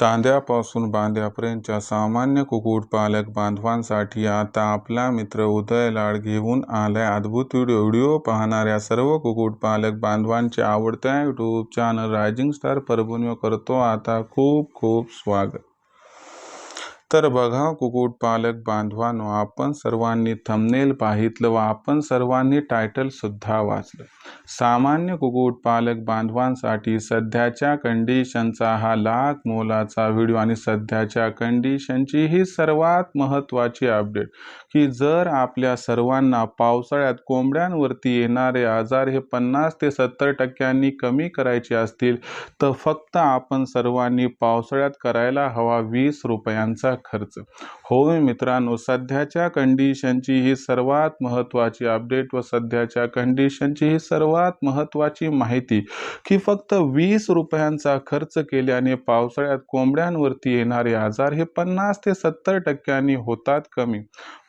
चांद्यापासून बांद्यापर्यंतच्या सामान्य कुक्कुटपालक बांधवांसाठी आता आपला मित्र उदय लाड घेऊन आलाय. अद्भुत व्हिडिओ व्हिडिओ पाहणाऱ्या सर्व कुक्कुटपालक बांधवांचे आवडत्या YouTube channel rising star Parbhani करतो. आता खूप खूप स्वागत. तर बघा कुक्कुटपालक बांधवांनो आपण सर्वांनी थंबनेल पाहितलं व आपण सर्वांनी टायटलसुद्धा वाचलं. सामान्य कुक्कुटपालक बांधवांसाठी सध्याच्या कंडिशनचा हा लाख मोलाचा व्हिडिओ आणि सध्याच्या कंडिशनची ही सर्वात महत्त्वाची अपडेट की जर आपल्या सर्वांना पावसाळ्यात कोंबड्यांवरती येणारे आजार हे पन्नास ते सत्तर टक्क्यांनी कमी करायचे असतील तर फक्त आपण सर्वांनी पावसाळ्यात करायला हवा वीस रुपयांचा खर्च. होय मित्रांनो सध्याच्या कंडिशनची ही सर्वात महत्त्वाची अपडेट व सध्याच्या कंडिशनची ही सर्वात महत्त्वाची माहिती की फक्त वीस रुपयांचा खर्च केल्याने पावसाळ्यात कोंबड्यांवरती येणारे आजार हे पन्नास ते सत्तर टक्क्यांनी होतात कमी.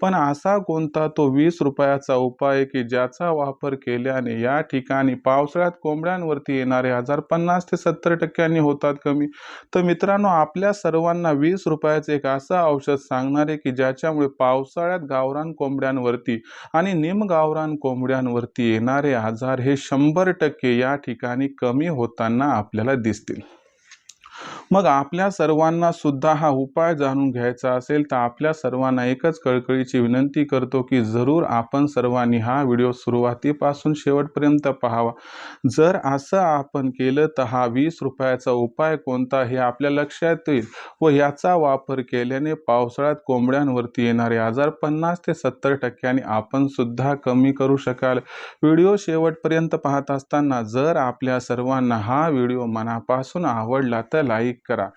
पण असा कोणता तो वीस रुपयाचा उपाय की ज्याचा वापर केल्याने या ठिकाणी पावसाळ्यात कोंबड्यांवरती येणारे आजार पन्नास ते सत्तर टक्क्यांनी होतात कमी? तर मित्रांनो आपल्या सर्वांना वीस रुपयाचे एक असं औषध सांगणारे की ज्याच्यामुळे पावसाळ्यात गावरान कोंबड्यांवरती आणि निम गावरान कोंबड्यांवरती येणारे आजार हे शंभर टक्के या ठिकाणी कमी होताना आपल्याला दिसतील. मग आपल्या सर्वांना सुद्धा हा उपाय जाणून घ्यायचा असेल तर आपल्या सर्वांना एकच कळकळीची विनंती करतो की जरूर आपण सर्वांनी हा व्हिडिओ सुरुवातीपासून शेवटपर्यंत पाहावा. जर असं आपण केलं तर हा वीस रुपयाचा उपाय कोणता हे आपल्या लक्षात येईल व याचा वापर केल्याने पावसाळ्यात कोंबड्यांवरती येणारे आजार पन्नास ते सत्तर टक्क्यांनी आपण सुद्धा कमी करू शकाल. व्हिडिओ शेवटपर्यंत पाहत असताना जर आपल्या सर्वांना हा व्हिडिओ मनापासून आवडला तर लाईक करा.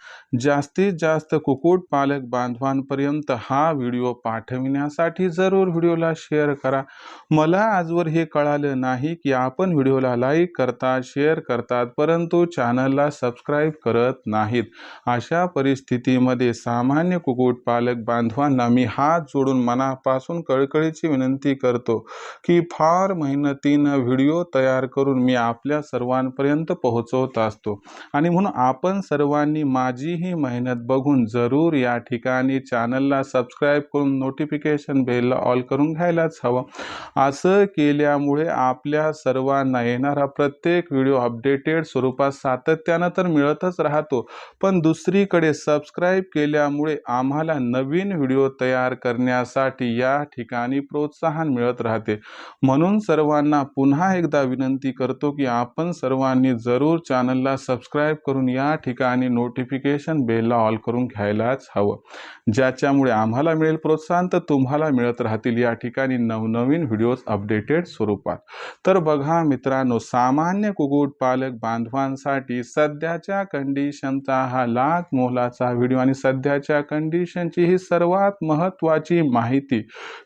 जास्तीत जास्त कुक्कुटपालक बांधवांपर्यंत हा व्हिडिओ पाठविण्यासाठी जरूर व्हिडिओला शेअर करा. मला आजवर हे कळालं नाही की आपण व्हिडिओला लाईक करतात शेअर करतात परंतु चॅनलला सबस्क्राईब करत नाहीत. अशा परिस्थितीमध्ये सामान्य कुक्कुटपालक बांधवांना मी हात जोडून मनापासून कळकळीची विनंती करतो की फार मेहनतीनं व्हिडिओ तयार करून मी आपल्या सर्वांपर्यंत पोहोचवत असतो. आणि म्हणून आपण सर्व सर्वांनी माझी ही मेहनत बघून जरूर या ठिकाणी चॅनलला सबस्क्राईब करून नोटिफिकेशन बेलला ऑल करून घ्यायलाच हवं. असं केल्यामुळे आपल्या सर्वांना येणारा प्रत्येक व्हिडिओ अपडेटेड स्वरूपात सातत्यानं तर मिळतच राहतो. पण दुसरीकडे सबस्क्राईब केल्यामुळे आम्हाला नवीन व्हिडिओ तयार करण्यासाठी या ठिकाणी प्रोत्साहन मिळत राहते. म्हणून सर्वांना पुन्हा एकदा विनंती करतो की आपण सर्वांनी जरूर चॅनलला सबस्क्राईब करून या ठिकाणी आणि नोटिफिकेशन बेलला ऑल करून घ्यायलाच हवं. ज्याच्यामुळे आम्हाला मिळेल प्रोत्साहन तर तुम्हाला मिळत राहतील. या ठिकाणी नवनवीन व्हिडिओज अपडेटेड स्वरूपात. तर बघा मित्रांनो सामान्य कुक्कुटपालक बांधवांसाठी सध्याच्या कंडिशनचा हा लाख मोलाचा व्हिडिओ आणि सध्याच्या कंडिशनची ही सर्वात महत्त्वाची माहिती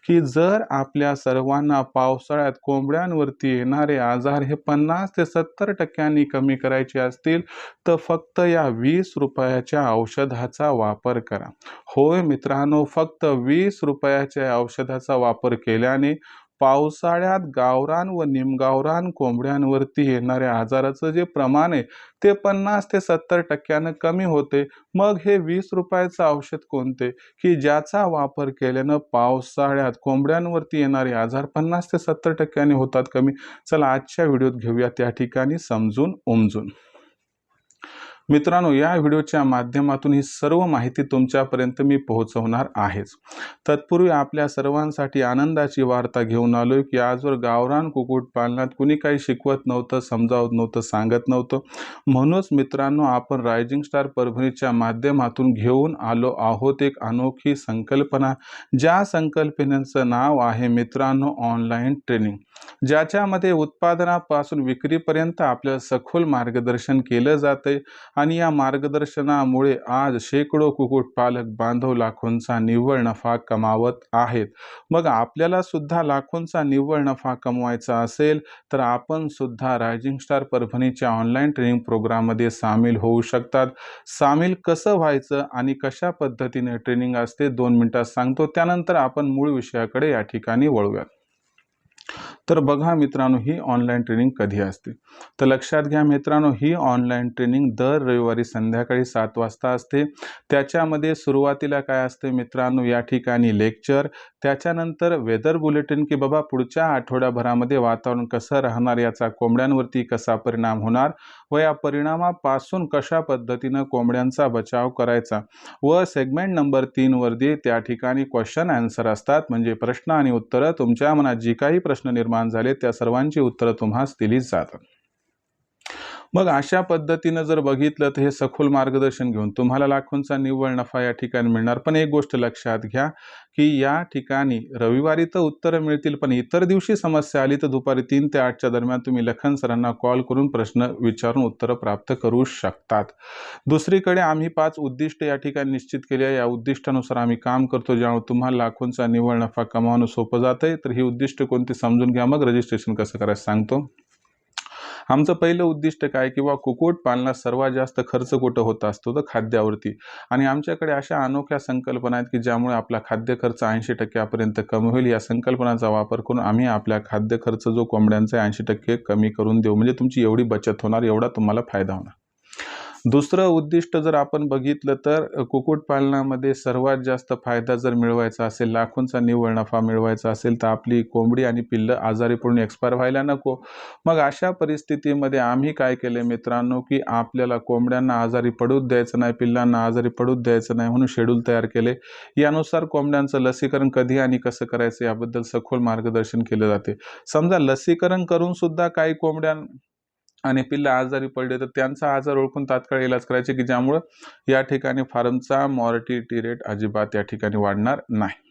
की जर आपल्या सर्वांना पावसाळ्यात कोंबड्यांवरती येणारे आजार हे पन्नास ते सत्तर टक्क्यांनी कमी करायचे असतील तर फक्त या वीस रुपयाच्या औषधाचा वापर करा. होय मित्रांनो फक्त वीस रुपयाच्या औषधाचा वापर केल्याने पावसाळ्यात गावरान व निमगावरान कोंबड्यांवरती येणाऱ्या आजाराचं जे प्रमाण आहे ते पन्नास ते सत्तर टक्क्यानं कमी होते. मग हे वीस रुपयाचं औषध कोणते? की ज्याचा वापर केल्यानं पावसाळ्यात कोंबड्यांवरती येणारे आजार पन्नास ते सत्तर टक्क्याने होतात कमी? चला आजच्या व्हिडिओत घेऊया त्या ठिकाणी समजून उमजून मित्रांनो या व्हिडिओच्या माध्यमातून ही सर्व माहिती तुमच्यापर्यंत मी पोहोचवणार आहेच. तत्पूर्वी आपल्या सर्वांसाठी आनंदाची वार्ता घेऊन आलो की आजवर गावरान कुक्कुटपालनात कुणी काही शिकवत नव्हतं समजावत नव्हतं सांगत नव्हतं. म्हणूनच मित्रांनो आपण रायझिंग स्टार परभणीच्या माध्यमातून घेऊन आलो आहोत एक अनोखी संकल्पना. ज्या संकल्पनेचं नाव आहे मित्रांनो ऑनलाईन ट्रेनिंग. ज्याच्यामध्ये उत्पादनापासून विक्रीपर्यंत आपल्याला सखोल मार्गदर्शन केलं जाते आणि या मार्गदर्शनामुळे आज शेकडो कुक्कुटपालक बांधव लाखोंचा निव्वळ नफा कमावत आहेत. मग आपल्याला सुद्धा लाखोंचा निव्वळ नफा कमवायचा असेल तर आपण सुद्धा रायझिंग स्टार परभणीच्या ऑनलाईन ट्रेनिंग प्रोग्राममध्ये सामील होऊ शकतात. सामील कसं व्हायचं आणि कशा पद्धतीने ट्रेनिंग असते दोन मिनिटात सांगतो. त्यानंतर आपण मूळ विषयाकडे या ठिकाणी वळूयात. तर बघा मित्रांनो ही ऑनलाईन ट्रेनिंग कधी असते? तर लक्षात घ्या मित्रांनो ही ऑनलाईन ट्रेनिंग दर रविवारी संध्याकाळी सात वाजता असते. त्याच्यामध्ये सुरुवातीला काय असते मित्रांनो या ठिकाणी लेक्चर त्याच्यानंतर वेदर बुलेटिन की बाबा पुढच्या आठवड्याभरामध्ये वातावरण कसं राहणार याचा कोंबड्यांवरती कसा परिणाम होणार व या परिणामापासून कशा पद्धतीनं कोंबड्यांचा बचाव करायचा? व सेगमेंट नंबर तीनवरती त्या ठिकाणी क्वेश्चन आन्सर असतात. म्हणजे प्रश्न आणि उत्तरं. तुमच्या मनात जी काही प्रश्न निर्माण झाले त्या सर्वांची उत्तरं तुम्हास दिली जातात. मग अशा पद्धतीनं जर बघितलं तर हे सखोल मार्गदर्शन घेऊन तुम्हाला लाखोंचा निव्वळ नफा या ठिकाणी मिळणार. पण एक गोष्ट लक्षात घ्या की या ठिकाणी रविवारी तर उत्तरं मिळतील पण इतर दिवशी समस्या आली तर दुपारी तीन ते आठच्या दरम्यान तुम्ही लखन सरांना कॉल करून प्रश्न विचारून उत्तरं प्राप्त करू शकतात. दुसरीकडे आम्ही पाच उद्दिष्ट या ठिकाणी निश्चित केली आहे. या उद्दिष्टानुसार आम्ही काम करतो ज्यामुळे तुम्हाला लाखोंचा निव्वळ नफा कमावणं सोपं जातं तर ही उद्दिष्ट कोणती समजून घ्या. मग रजिस्ट्रेशन कसं करायचं सांगतो. आमचं पहिलं उद्दिष्ट काय? किंवा कुक्कुटपालनात सर्वात जास्त खर्च कुठं होत असतो? तर खाद्यावरती. आणि आमच्याकडे अशा अनोख्या संकल्पना आहेत की ज्यामुळे आपला खाद्य खर्च ऐंशी टक्क्यापर्यंत कमी होईल. या संकल्पनाचा वापर करून आम्ही आपल्या खाद्य खर्च जो कोंबड्यांचा ऐंशी टक्के कमी करून देऊ. म्हणजे तुमची एवढी बचत होणार एवढा तुम्हाला फायदा होणार. दुसरं उद्दिष्ट जर आपण बघितलं तर कुक्कुटपालनामध्ये सर्वात जास्त फायदा जर मिळवायचा असेल लाखोंचा निव्वळ नफा मिळवायचा असेल तर आपली कोंबडी आणि पिल्लं आजारी पडून एक्सपायर व्हायला नको. मग अशा परिस्थितीमध्ये आम्ही काय केले मित्रांनो की आपल्याला कोंबड्यांना आजारी पडूच द्यायचं नाही पिल्लांना आजारी पडूच द्यायचं नाही म्हणून शेड्यूल तयार केले. यानुसार कोंबड्यांचं लसीकरण कधी आणि कसं करायचं याबद्दल सखोल मार्गदर्शन केलं जाते. समजा लसीकरण करून सुद्धा काही कोंबड्यां आणि पिल्लं आजारी पडले तर त्यांचा आजार ओळखून तात्काळ इलाज करायचे की ज्यामुळं या ठिकाणी फार्मचा मॉर्टिटी रेट अजिबात या ठिकाणी वाढणार नाही.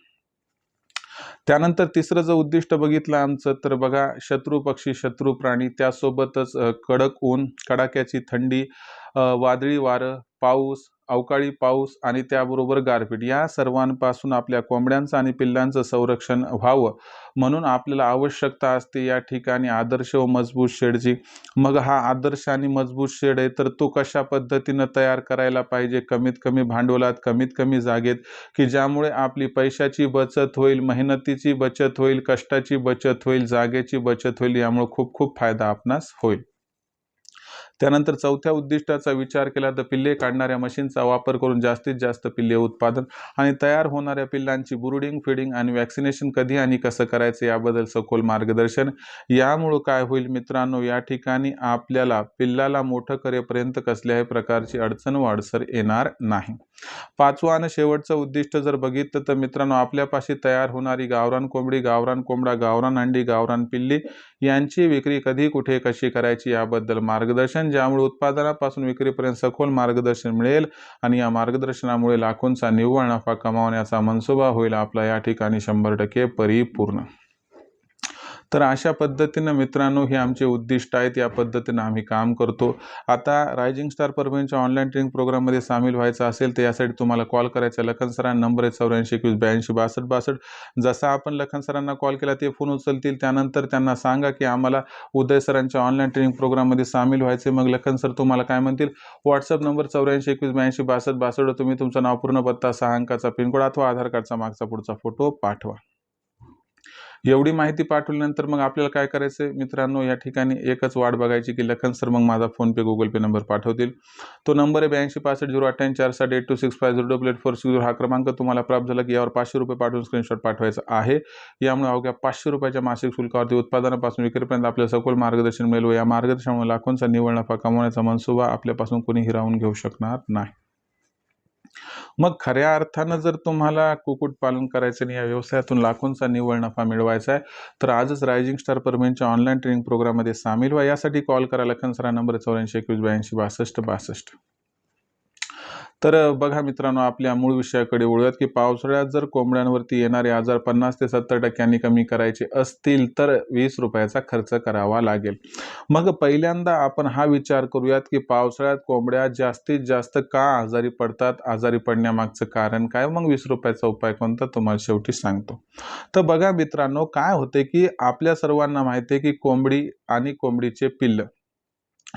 त्यानंतर तिसरं जर उद्दिष्ट बघितलं आमचं तर बघा शत्रू पक्षी शत्रू प्राणी त्यासोबतच कडक ऊन कडाक्याची थंडी वादळी वारं पाऊस अवकाळी पाऊस आणि त्याबरोबर गारपीट या सर्वांपासून आपल्या कोंबड्यांचं आणि पिल्लांचं संरक्षण व्हावं म्हणून आपल्याला आवश्यकता असते या ठिकाणी आदर्श व मजबूत शेडची. मग हा आदर्श आणि मजबूत शेड आहे तर तो कशा पद्धतीनं तयार करायला पाहिजे? कमीत कमी भांडवलात कमीत कमी जागेत की ज्यामुळे आपली पैशाची बचत होईल मेहनतीची बचत होईल कष्टाची बचत होईल जागेची बचत होईल यामुळे खूप खूप फायदा आपणास होईल. त्यानंतर चौथ्या उद्दिष्टाचा विचार केला तर पिल्ले काढणाऱ्या मशीनचा वापर करून जास्तीत जास्त पिल्ले उत्पादन आणि तयार होणाऱ्या पिल्लांची ब्रुडिंग फिडिंग आणि वॅक्सिनेशन कधी आणि कसं करायचं याबद्दल सखोल मार्गदर्शन यामुळं काय होईल मित्रांनो? या ठिकाणी आपल्याला पिल्लाला मोठं करेपर्यंत कसल्याही प्रकारची अडचण व अडसर येणार नाही. पाचवा आणि शेवटचं उद्दिष्ट जर बघितलं तर मित्रांनो आपल्यापाशी तयार होणारी गावरान कोंबडी गावरान कोंबडा गावरान अंडी गावरान पिल्ली यांची विक्री कधी कुठे कशी करायची याबद्दल मार्गदर्शन ज्यामुळे उत्पादनापासून विक्रीपर्यंत सखोल मार्गदर्शन मिळेल आणि या मार्गदर्शनामुळे लाखोंचा निव्वळ नफा कमावण्याचा मनसुबा होईल. आपला या ठिकाणी शंभर टक्के परिपूर्ण. तर अशा पद्धतीनं मित्रांनो हे आमचे उद्दिष्ट आहेत. या पद्धतीनं आम्ही काम करतो. आता रायझिंग स्टार परभणीच्या ऑनलाईन ट्रेनिंग प्रोग्राममध्ये सामील व्हायचं असेल तर यासाठी तुम्हाला कॉल करायचा आहे. लखन सरांना नंबर आहे चौऱ्याऐंशी एकवीस ब्याऐंशी बासष्ट बासष्ट. जसा आपण लखन सरांना कॉल केला ते फोन उचलतील. त्यानंतर त्यांना सांगा की आम्हाला उदय सरांच्या ऑनलाईन ट्रेनिंग प्रोग्राममध्ये सामील व्हायचे मग लखन सर तुम्हाला काय म्हणतील? व्हॉट्सअप नंबर चौऱ्याऐंशी एकवीस ब्याऐंशी बासष्ट बासष्ट. तुम्ही तुमचं नाव पूर्ण पत्ता सहा अंकाचा पिनकोड अथवा आधार कार्डचा मागचा पुढचा फोटो पाठवा. एवढी माहिती पाठवल्यानंतर मग आपल्याला काय करायचं आहे मित्रांनो या ठिकाणी एकच वाट बघायची की लखन सर मग माझा फोनपे गुगल पे नंबर पाठवतील. तो नंबर आहे ब्याऐंशी पासष्ट झिरो अठ्ठ्याऐंशी चार साठ eight two six five zero double eight four six zero. हा क्रमांक तुम्हाला प्राप्त झाला की यावर पाचशे रुपये पाठवून स्क्रीनशॉट पाठवायचा आहे. यामुळे अवघ्या पाचशे रुपयाच्या मासिक शुल्कावरती उत्पादनापासून विक्रीपर्यंत आपल्याला सखोल मार्गदर्शन मिळेल व या मार्गदर्शनामुळे लाखोंचा निवड नफा कमवण्याचा मनसुबा आपल्यापासून कोणी हिरावून घेऊ शकणार नाही. मग खऱ्या अर्थानं जर तुम्हाला कुक्कुटपालन करायचं आणि या व्यवसायातून लाखोंचा निव्वळ नफा मिळवायचा आहे तर आजच रायझिंग स्टार परमेंटच्या ऑनलाईन ट्रेनिंग प्रोग्राममध्ये सामील व्हा. यासाठी कॉल करा. लखन सरा नंबर चौऱ्याऐंशी एकवीस ब्याऐंशी बासष्ट बासष्ट. तर बघा मित्रांनो आपल्या मूळ विषयाकडे वळूयात की पावसाळ्यात जर कोंबड्यांवरती येणारे आजार पन्नास ते सत्तर टक्क्यांनी कमी करायचे असतील तर वीस रुपयाचा खर्च करावा लागेल. मग पहिल्यांदा आपण हा विचार करूयात की पावसाळ्यात कोंबड्या जास्तीत जास्त का आजारी पडतात आजारी पडण्यामागचं कारण काय? मग वीस रुपयाचा उपाय कोणता? तुम्हाला शेवटी सांगतो. तर बघा मित्रांनो काय होते की आपल्या सर्वांना माहिती आहे की कोंबडी आणि कोंबडीचे पिल्लं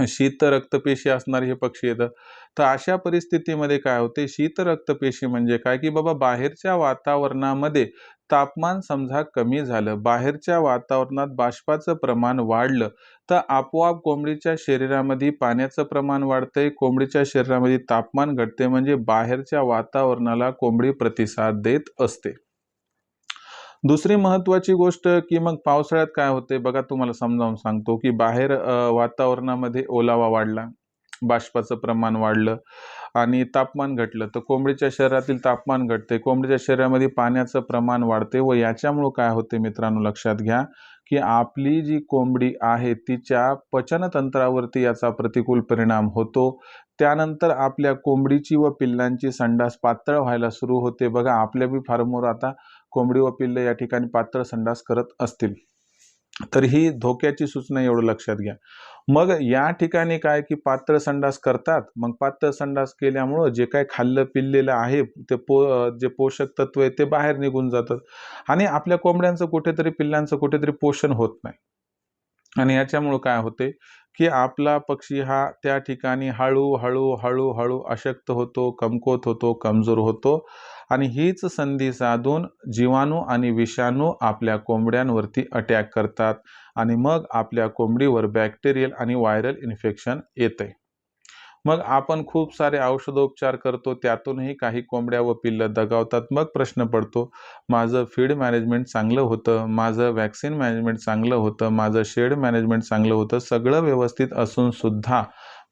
शीत रक्तपेशी असणारे हे पक्षी येतं. तर अशा परिस्थितीमध्ये काय होते? शीत रक्तपेशी म्हणजे काय? की बाबा बाहेरच्या वातावरणामध्ये तापमान समजा कमी झालं बाहेरच्या वातावरणात बाष्पाचं प्रमाण वाढलं तर आपोआप कोंबडीच्या शरीरामध्ये पाण्याचं प्रमाण वाढतंय कोंबडीच्या शरीरामध्ये तापमान घटते म्हणजे बाहेरच्या वातावरणाला कोंबडी प्रतिसाद देत असते. दुसरी महत्त्वाची गोष्ट की मग पावसाळ्यात काय होते? बघा तुम्हाला समजावून सांगतो की बाहेर वातावरणामध्ये ओलावा वाढला बाष्पाचं प्रमाण वाढलं आणि तापमान घटलं. तर कोंबडीच्या शरीरातील तापमान घटते. कोंबडीच्या शरीरामध्ये पाण्याचं प्रमाण वाढते व याच्यामुळं काय होते मित्रांनो? लक्षात घ्या की आपली जी कोंबडी आहे तिच्या पचनतंत्रावरती याचा प्रतिकूल परिणाम होतो. त्यानंतर आपल्या कोंबडीची व पिल्लांची संडास पातळ व्हायला सुरू होते. बघा आपल्या बी फार्मवर आता कोंबडी व पिल्ले या ठिकाणी पात्र संडास करत असतील. तर ही धोक्याची सूचना एवढं लक्षात घ्या. मग या ठिकाणी काय की पात्र संडास करतात. मग पात्र संडास केल्यामुळं जे काय खाल्लं पिल्लेलं आहे ते पो जे पोषक तत्व आहे ते बाहेर निघून जातात आणि आपल्या कोंबड्यांचं कुठेतरी पिल्लांचं कुठेतरी पोषण होत नाही. आणि याच्यामुळं काय होते की आपला पक्षी हा त्या ठिकाणी हळूहळू हळूहळू अशक्त होतो कमकोत होतो कमजोर होतो. आणि हीच संधी साधून जीवाणू आणि विषाणू आपल्या कोंबड्यांवरती अटॅक करतात आणि मग आपल्या कोंबडीवर बॅक्टेरियल आणि व्हायरल इन्फेक्शन येते. मग आपण खूप सारे औषधोपचार करतो त्यातूनही काही कोंबड्या व पिल्लं दगावतात मग प्रश्न पडतो माझं फीड मॅनेजमेंट चांगलं होतं माझं वॅक्सिन मॅनेजमेंट चांगलं होतं माझं शेड मॅनेजमेंट चांगलं होतं सगळं व्यवस्थित असून सुद्धा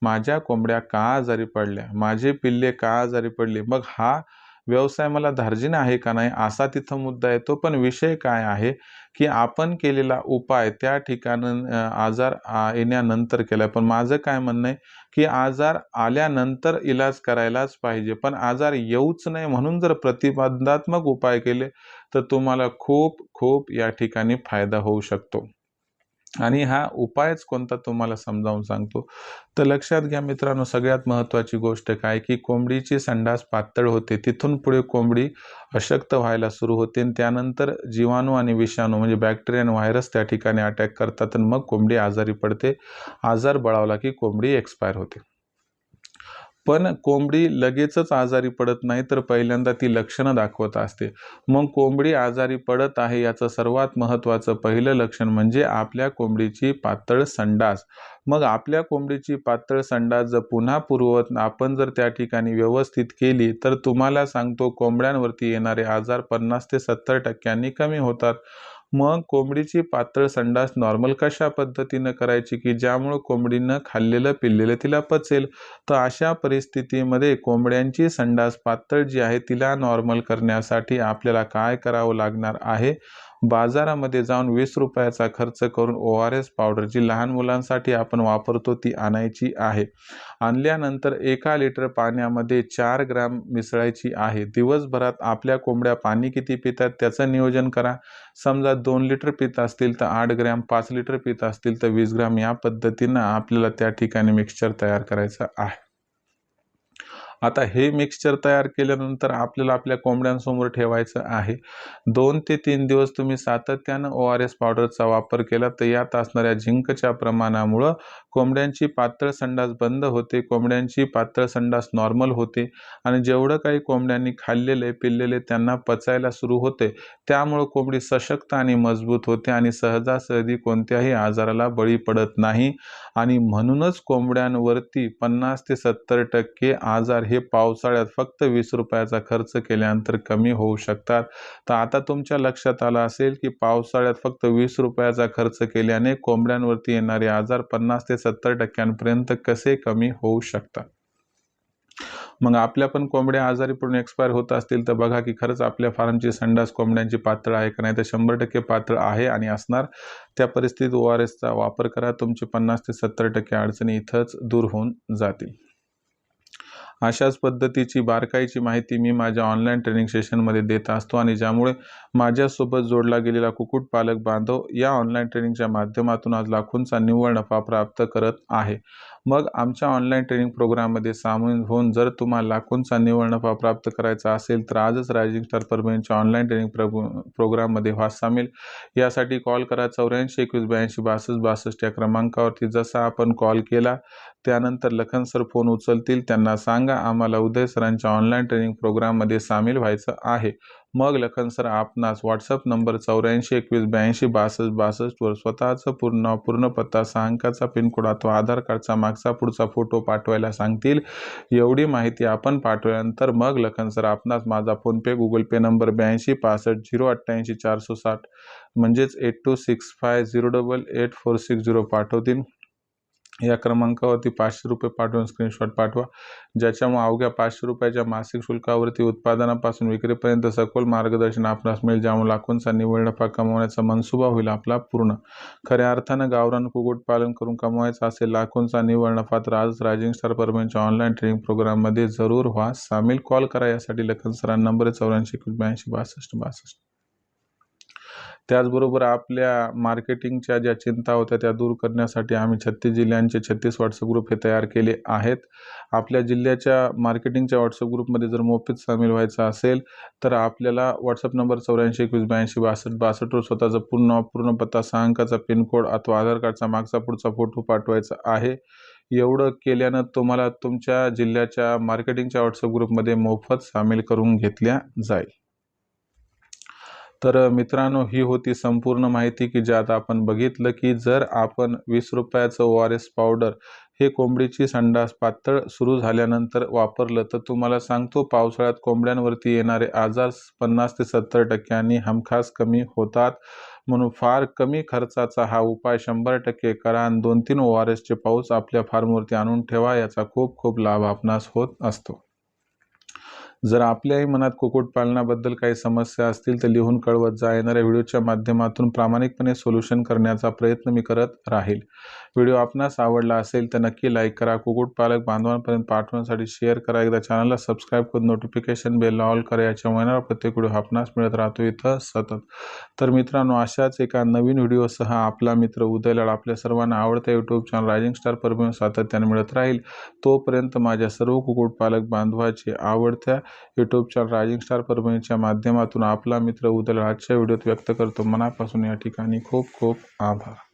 माझ्या कोंबड्या का आजारी पडल्या माझे पिल्ले का आजारी पडले मग हा व्यवसाय मला धार्जिन आहे का नाही असा तिथं मुद्दा येतो. पण विषय काय आहे की आपण केलेला उपाय त्या ठिकाण आजार येण्यानंतर केला पण माझं काय म्हणणं आहे की आजार आल्यानंतर इलाज करायलाच पाहिजे. पण आजार येऊच नाही म्हणून जर प्रतिबंधात्मक उपाय केले तर तुम्हाला खूप खूप या ठिकाणी फायदा होऊ शकतो. आणि हा उपायच कोणता तुम्हाला समजावून सांगतो? तर लक्षात घ्या मित्रांनो सगळ्यात महत्त्वाची गोष्ट काय की कोंबडीची संडास पातळ होते. तिथून पुढे कोंबडी अशक्त व्हायला सुरू होते आणि त्यानंतर जीवाणू आणि विषाणू म्हणजे बॅक्टेरिया आणि व्हायरस त्या ठिकाणी अटॅक करतात आणि मग कोंबडी आजारी पडते. आजार बळावला की कोंबडी एक्सपायर होते. पण कोंबडी लगेचच आजारी पडत नाही तर पहिल्यांदा ती लक्षणं दाखवत असते. मग कोंबडी आजारी पडत आहे याचं सर्वात महत्त्वाचं पहिलं लक्षण म्हणजे आपल्या कोंबडीची पातळ संडास. मग आपल्या कोंबडीची पातळ संडास जर पुन्हा पूर्ववत आपण जर त्या ठिकाणी व्यवस्थित केली तर तुम्हाला सांगतो कोंबड्यांवरती येणारे आजार पन्नास ते सत्तर टक्क्यांनी कमी होतात. मग कोंबडीची पातळ संडास नॉर्मल कशा पद्धतीनं करायची की ज्यामुळं कोंबडीनं खाल्लेलं पिल्लेलं तिला पचेल? तर अशा परिस्थितीमध्ये कोंबड्यांची संडास पातळ जी आहे तिला नॉर्मल करण्यासाठी आपल्याला काय करावं लागणार आहे? बाजारामध्ये जाऊन वीस रुपयाचा खर्च करून ओ आर एस पावडर जी लहान मुलांसाठी आपण वापरतो ती आणायची आहे. आणल्यानंतर एका लिटर पाण्यामध्ये चार ग्राम मिसळायची आहे. दिवसभरात आपल्या कोंबड्या पाणी किती पितात त्याचं नियोजन करा. समजा दोन लिटर पित असतील तर आठ ग्रॅम पाच लिटर पित असतील तर वीस ग्राम या पद्धतीनं आपल्याला त्या ठिकाणी मिक्सचर तयार करायचं आहे. आता हे मिक्सचर तयार केल्यानंतर आपल्याला आपल्या कोंबड्यांसमोर ठेवायचं आहे. दोन ते तीन दिवस तुम्ही सातत्यानं ओ आर एस पावडरचा वापर केला तर यात असणाऱ्या झिंकच्या प्रमाणामुळं कोंबड्यांची पातळ संडास बंद होते कोंबड्यांची पातळ संडास नॉर्मल होते आणि जेवढं काही कोंबड्यांनी खाल्लेले पिल्लेले त्यांना पचायला सुरू होते त्यामुळं कोंबडी सशक्त आणि मजबूत होते आणि सहजासहजी कोणत्याही आजाराला बळी पडत नाही. आणि म्हणूनच कोंबड्यांवरती पन्नास ते सत्तर टक्के आजार हे पावसाळ्यात फक्त वीस रुपयाचा खर्च केल्यानंतर कमी होऊ शकतात. तर आता तुमच्या लक्षात आलं असेल की पावसाळ्यात फक्त वीस रुपयाचा खर्च केल्याने कोंबड्यांवरती येणारे आजार पन्नास ते सत्तर टक्क्यांपर्यंत कसे कमी होऊ शकतात? मग आपल्या पण कोंबड्या आजारी पडून एक्सपायर होत असतील तर बघा की खरंच आपल्या फार्मची संडास कोंबड्यांची पातळ आहे का नाही तर शंभर टक्के पातळ आहे आणि असणार. त्या परिस्थितीत ओ आर एसचा वापर करा. तुमचे पन्नास ते सत्तर टक्के अडचणी इथंच दूर होऊन जातील. अशाच पद्धतीची बारकाईची माहिती मी माझ्या ऑनलाईन ट्रेनिंग सेशनमध्ये देत असतो आणि ज्यामुळे माझ्यासोबत जोडला गेलेला कुक्कुटपालक बांधव या ऑनलाईन ट्रेनिंगच्या माध्यमातून आज लाखोंचा निव्वळ नफा प्राप्त करत आहे. मग आमच्या ऑनलाईन ट्रेनिंग प्रोग्राममध्ये सामील होऊन जर तुम्हाला लाखोंचा निवड नफा प्राप्त करायचा असेल तर आजच रायझिंग स्टार परभणीच्या ऑनलाईन ट्रेनिंग प्रो प्रोग्राममध्ये व्हा सामील. यासाठी कॉल करा चौऱ्याऐंशी एकवीस ब्याऐंशी बासष्ट बासष्ट या क्रमांकावरती. जसा आपण कॉल केला त्यानंतर लखन सर फोन उचलतील. त्यांना सांगा आम्हाला उदय सरांच्या ऑनलाईन ट्रेनिंग प्रोग्राममध्ये सामील व्हायचं आहे. मग लखन सर आपणास व्हॉट्सअप नंबर चौऱ्याऐंशी एकवीस ब्याऐंशी बासष्ट बासष्टवर स्वतःचं पूर्ण पूर्ण पत्ता सहा अंकाचा पिनकोड अथवा आधार कार्डचा मागचा पुढचा फोटो पाठवायला सांगतील. एवढी माहिती आपण पाठवल्यानंतर मग लखन सर आपणास माझा फोनपे गुगल पे नंबर ब्याऐंशी पासष्ट झिरो अठ्ठ्याऐंशी चारशे साठ म्हणजेच eight two six five zero double eight four six zero पाठवतील. या क्रमांकावरती पाचशे रुपये पाठवून स्क्रीनशॉट पाठवा. ज्याच्यामुळे अवघ्या पाचशे रुपयाच्या मासिक शुल्कावरती उत्पादनापासून विक्रीपर्यंत सखोल मार्गदर्शन आपणास मिळेल ज्यामुळे लाखोंचा निव्वळ नफा कमवण्याचा मनसुबा होईल आपला पूर्ण. खऱ्या अर्थानं गावरान कुक्कुटपालन करून कमवायचा असेल लाखोंचा निव्वळ नफा तर आज रायझिंग स्टार परभणीच्या ऑनलाईन ट्रेनिंग प्रोग्राममध्ये जरूर व्हा. सामील कॉल करा यासाठी लखन सरांना नंबर चौऱ्याऐंशी ब्याऐंशी बासष्ट बासष्ट. त्याचबरोबर आपल्या मार्केटिंगच्या ज्या चिंता होत्या त्या दूर करण्यासाठी आम्ही छत्तीस जिल्ह्यांचे छत्तीस व्हॉट्सअप ग्रुप हे तयार केले आहेत. आपल्या जिल्ह्याच्या मार्केटिंगच्या व्हॉट्सअप ग्रुपमध्ये जर मोफत सामील व्हायचं असेल तर आपल्याला व्हॉट्सअप नंबर चौऱ्याऐंशी एकवीस ब्याऐंशी बासष्ट बासष्टवर स्वतःचा पूर्ण पूर्ण पत्ता सहा अंकाचा पिनकोड अथवा आधार कार्डचा मागचा पुढचा फोटो पाठवायचा आहे. एवढं केल्यानं तुम्हाला तुमच्या जिल्ह्याच्या मार्केटिंगच्या व्हॉट्सअप ग्रुपमध्ये मोफत सामील करून घेतल्या जाईल. तर मित्रांनो ही होती संपूर्ण माहिती की ज्यात आपण बघितलं की जर आपण वीस रुपयाचं ओ आर एस पावडर हे कोंबडीची संडास पातळ सुरू झाल्यानंतर वापरलं तर तुम्हाला सांगतो पावसाळ्यात कोंबड्यांवरती येणारे आजार पन्नास ते सत्तर टक्क्यांनी हमखास कमी होतात. म्हणून फार कमी खर्चाचा हा उपाय शंभर टक्के करा आणि दोन तीन ओ आर एसचे पाऊस आपल्या फार्मवरती आणून ठेवा याचा खूप खूप लाभ आपणास होत असतो. जर आपल्याही मनात कुक्कुटपालनाबद्दल काही समस्या असतील तर लिहून कळवत जा. येणाऱ्या व्हिडिओच्या माध्यमातून प्रामाणिकपणे सोल्युशन करण्याचा प्रयत्न मी करत राहील. व्हिडिओ आपणास आवडला असेल तर नक्की लाईक करा. कुक्कुटपालक बांधवांपर्यंत पाठवण्यासाठी शेअर करा. एकदा चॅनलला सबस्क्राईब करून नोटिफिकेशन बेल ऑल करा. याच्या महिन्यावर प्रत्येक व्हिडिओ आपणास मिळत राहतो इथं सतत. तर मित्रांनो अशाच एका नवीन व्हिडिओसह आपला मित्र उदयलाड आपल्या सर्वांना आवडत्या यूट्यूब चॅनल रायझिंग स्टार परमेन सातत्याने मिळत राहील. तोपर्यंत माझ्या सर्व कुक्कुटपालक बांधवाचे आवडत्या यूट्यूब चॅनल रायझिंग स्टार परभणीच्या माध्यमातून आपला मित्र उदल आजच्या व्हिडिओत व्यक्त करतो. मनापासून या ठिकाणी खूप खूप आभार.